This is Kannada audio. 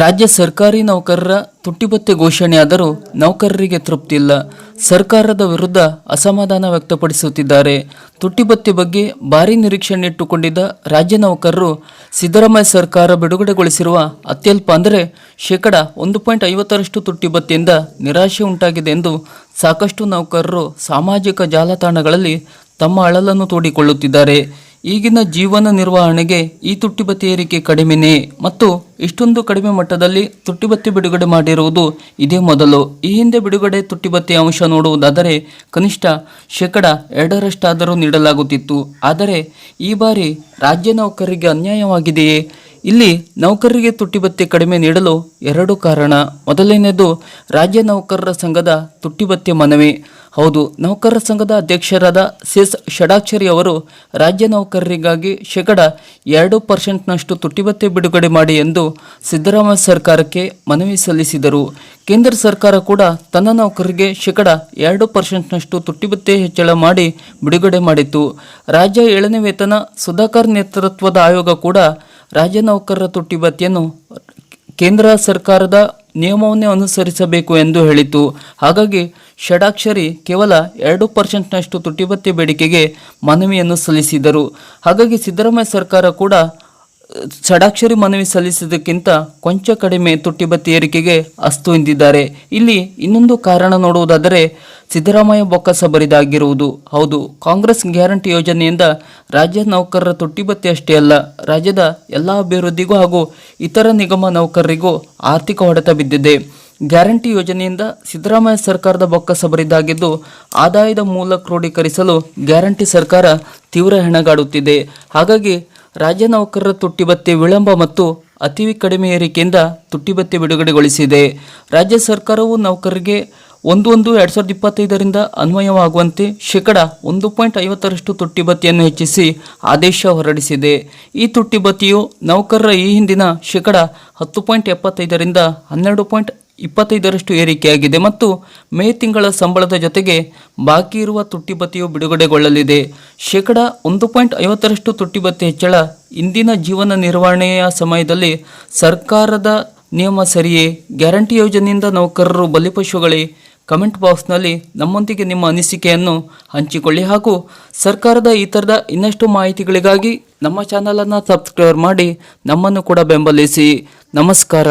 ರಾಜ್ಯ ಸರ್ಕಾರಿ ನೌಕರರ ತುಟ್ಟಿಪತ್ತೆ ಘೋಷಣೆಯಾದರೂ ನೌಕರರಿಗೆ ತೃಪ್ತಿ ಇಲ್ಲ. ಸರ್ಕಾರದ ವಿರುದ್ಧ ಅಸಮಾಧಾನ ವ್ಯಕ್ತಪಡಿಸುತ್ತಿದ್ದಾರೆ. ತುಟ್ಟಿಪತ್ತೆ ಬಗ್ಗೆ ಭಾರೀ ನಿರೀಕ್ಷಣೆ ಇಟ್ಟುಕೊಂಡಿದ್ದ ರಾಜ್ಯ ನೌಕರರು ಸಿದ್ದರಾಮಯ್ಯ ಸರ್ಕಾರ ಬಿಡುಗಡೆಗೊಳಿಸಿರುವ ಅತ್ಯಲ್ಪ ಅಂದರೆ ಶೇಕಡ ಒಂದು ಪಾಯಿಂಟ್ ಐವತ್ತರಷ್ಟು ತುಟ್ಟಿಬತ್ತಿಯಿಂದ ನಿರಾಶೆ ಉಂಟಾಗಿದೆ ಎಂದು ಸಾಕಷ್ಟು ನೌಕರರು ಸಾಮಾಜಿಕ ಜಾಲತಾಣಗಳಲ್ಲಿ ತಮ್ಮ ಅಳಲನ್ನು ತೋಡಿಕೊಳ್ಳುತ್ತಿದ್ದಾರೆ. ಈಗಿನ ಜೀವನ ನಿರ್ವಹಣೆಗೆ ಈ ತುಟ್ಟಿಬತ್ತಿ ಏರಿಕೆ ಕಡಿಮೆನೇ ಮತ್ತು ಇಷ್ಟೊಂದು ಕಡಿಮೆ ಮಟ್ಟದಲ್ಲಿ ತುಟ್ಟಿಬತ್ತಿ ಬಿಡುಗಡೆ ಮಾಡಿರುವುದು ಇದೇ ಮೊದಲು. ಈ ಹಿಂದೆ ಬಿಡುಗಡೆ ತುಟ್ಟಿಬತ್ತಿ ಅಂಶ ನೋಡುವುದಾದರೆ ಕನಿಷ್ಠ ಶೇಕಡ ಎರಡರಷ್ಟಾದರೂ ನೀಡಲಾಗುತ್ತಿತ್ತು. ಆದರೆ ಈ ಬಾರಿ ರಾಜ್ಯ ನೌಕರರಿಗೆ ಅನ್ಯಾಯವಾಗಿದೆಯೇ? ಇಲ್ಲಿ ನೌಕರರಿಗೆ ತುಟ್ಟಿಬತ್ತಿ ಕಡಿಮೆ ನೀಡಲು ಎರಡು ಕಾರಣ. ಮೊದಲನೆಯದು, ರಾಜ್ಯ ನೌಕರರ ಸಂಘದ ತುಟ್ಟಿಬತ್ತಿ ಮನವಿ. ಹೌದು, ನೌಕರರ ಸಂಘದ ಅಧ್ಯಕ್ಷರಾದ ಸಿಎಸ್ ಷಡಾಕ್ಷರಿ ಅವರು, ರಾಜ್ಯ ನೌಕರರಿಗಾಗಿ ಶೇಕಡ ಎರಡು ಪರ್ಸೆಂಟ್ನಷ್ಟು ತುಟ್ಟಿಬತ್ತೆ ಬಿಡುಗಡೆ ಮಾಡಿ ಎಂದು ಸಿದ್ದರಾಮಯ್ಯ ಸರ್ಕಾರಕ್ಕೆ ಮನವಿ ಸಲ್ಲಿಸಿದರು. ಕೇಂದ್ರ ಸರ್ಕಾರ ಕೂಡ ತನ್ನ ನೌಕರರಿಗೆ ಶೇಕಡ ಎರಡು ಪರ್ಸೆಂಟ್ನಷ್ಟು ತುಟ್ಟಿಬತ್ತೆ ಹೆಚ್ಚಳ ಮಾಡಿ ಬಿಡುಗಡೆ ಮಾಡಿತ್ತು. ರಾಜ್ಯ ಏಳನೇ ವೇತನ ಸುಧಾಕರ್ ನೇತೃತ್ವದ ಆಯೋಗ ಕೂಡ ರಾಜ್ಯ ನೌಕರರ ತುಟ್ಟಿಬತ್ತೆಯನ್ನು ಕೇಂದ್ರ ಸರ್ಕಾರದ ನಿಯಮವನ್ನೇ ಅನುಸರಿಸಬೇಕು ಎಂದು ಹೇಳಿತು. ಹಾಗಾಗಿ ಷಡಾಕ್ಷರಿ ಕೇವಲ ಎರಡು ಪರ್ಸೆಂಟ್ನಷ್ಟು ತುಟಿಬತ್ತಿ ಬೇಡಿಕೆಗೆ ಮನವಿಯನ್ನು ಸಲ್ಲಿಸಿದರು. ಹಾಗಾಗಿ ಸಿದ್ದರಾಮಯ್ಯ ಸರ್ಕಾರ ಕೂಡ ಷಡಾಕ್ಷರಿ ಮನವಿ ಸಲ್ಲಿಸಿದ್ದಕ್ಕಿಂತ ಕೊಂಚ ಕಡಿಮೆ ತುಟ್ಟಿಬತ್ತಿ ಏರಿಕೆಗೆ ಅಸ್ತು ಎಂದಿದ್ದಾರೆ. ಇಲ್ಲಿ ಇನ್ನೊಂದು ಕಾರಣ ನೋಡುವುದಾದರೆ ಸಿದ್ದರಾಮಯ್ಯ ಬೊಕ್ಕಸ ಬರಿದಾಗಿರುವುದು. ಹೌದು, ಕಾಂಗ್ರೆಸ್ ಗ್ಯಾರಂಟಿ ಯೋಜನೆಯಿಂದ ರಾಜ್ಯ ನೌಕರರ ತುಟ್ಟಿಬತ್ತಿ ಅಷ್ಟೇ ಅಲ್ಲ, ರಾಜ್ಯದ ಎಲ್ಲ ಅಭಿವೃದ್ಧಿಗೂ ಹಾಗೂ ಇತರ ನಿಗಮ ನೌಕರರಿಗೂ ಆರ್ಥಿಕ ಹೊಡೆತ ಬಿದ್ದಿದೆ. ಗ್ಯಾರಂಟಿ ಯೋಜನೆಯಿಂದ ಸಿದ್ದರಾಮಯ್ಯ ಸರ್ಕಾರದ ಬೊಕ್ಕಸ ಬರಿದಾಗಿದ್ದು, ಆದಾಯದ ಮೂಲ ಕ್ರೋಢೀಕರಿಸಲು ಗ್ಯಾರಂಟಿ ಸರ್ಕಾರ ತೀವ್ರ ಹೆಣಗಾಡುತ್ತಿದೆ. ಹಾಗಾಗಿ ರಾಜ್ಯ ನೌಕರರ ತುಟ್ಟಿಬತ್ತೆ ವಿಳಂಬ ಮತ್ತು ಅತಿ ಕಡಿಮೆ ಏರಿಕೆಯಿಂದ ತುಟ್ಟಿಬತ್ತೆ ಬಿಡುಗಡೆಗೊಳಿಸಿದೆ. ರಾಜ್ಯ ಸರ್ಕಾರವು ನೌಕರರಿಗೆ ಒಂದು ಒಂದು ಎರಡು ಸಾವಿರದ ಇಪ್ಪತ್ತೈದರಿಂದ ಅನ್ವಯವಾಗುವಂತೆ ಶೇಕಡ ಒಂದು ಪಾಯಿಂಟ್ ಐವತ್ತರಷ್ಟು ತುಟ್ಟಿಬತ್ತಿಯನ್ನು ಹೆಚ್ಚಿಸಿ ಆದೇಶ ಹೊರಡಿಸಿದೆ. ಈ ತುಟ್ಟಿಬತ್ತಿಯು ನೌಕರರ ಈ ಹಿಂದಿನ ಶೇಕಡ ಹತ್ತು ಪಾಯಿಂಟ್ ಎಪ್ಪತ್ತೈದರಿಂದ ಹನ್ನೆರಡು ಪಾಯಿಂಟ್ ಇಪ್ಪತ್ತೈದರಷ್ಟು ಏರಿಕೆಯಾಗಿದೆ ಮತ್ತು ಮೇ ತಿಂಗಳ ಸಂಬಳದ ಜೊತೆಗೆ ಬಾಕಿ ಇರುವ ತುಟ್ಟಿಬತ್ತಿಯು ಬಿಡುಗಡೆಗೊಳ್ಳಲಿದೆ. ಶೇಕಡ ಒಂದು ಪಾಯಿಂಟ್ ಐವತ್ತರಷ್ಟು ತುಟ್ಟಿಬತ್ತಿ ಹೆಚ್ಚಳ ಇಂದಿನ ಜೀವನ ನಿರ್ವಹಣೆಯ ಸಮಯದಲ್ಲಿ ಸರ್ಕಾರದ ನಿಯಮ ಸರಿಯೇ? ಗ್ಯಾರಂಟಿ ಯೋಜನೆಯಿಂದ ನೌಕರರು ಬಲಿಪಶುಗಳೇ ಕಮೆಂಟ್ ಬಾಕ್ಸ್ನಲ್ಲಿ ನಮ್ಮೊಂದಿಗೆ ನಿಮ್ಮ ಅನಿಸಿಕೆಯನ್ನು ಹಂಚಿಕೊಳ್ಳಿ ಹಾಗೂ ಸರ್ಕಾರದ ಈ ಥರದ ಇನ್ನಷ್ಟು ಮಾಹಿತಿಗಳಿಗಾಗಿ ನಮ್ಮ ಚಾನಲನ್ನು ಸಬ್ಸ್ಕ್ರೈಬ್ ಮಾಡಿ ನಮ್ಮನ್ನು ಕೂಡ ಬೆಂಬಲಿಸಿ. ನಮಸ್ಕಾರ.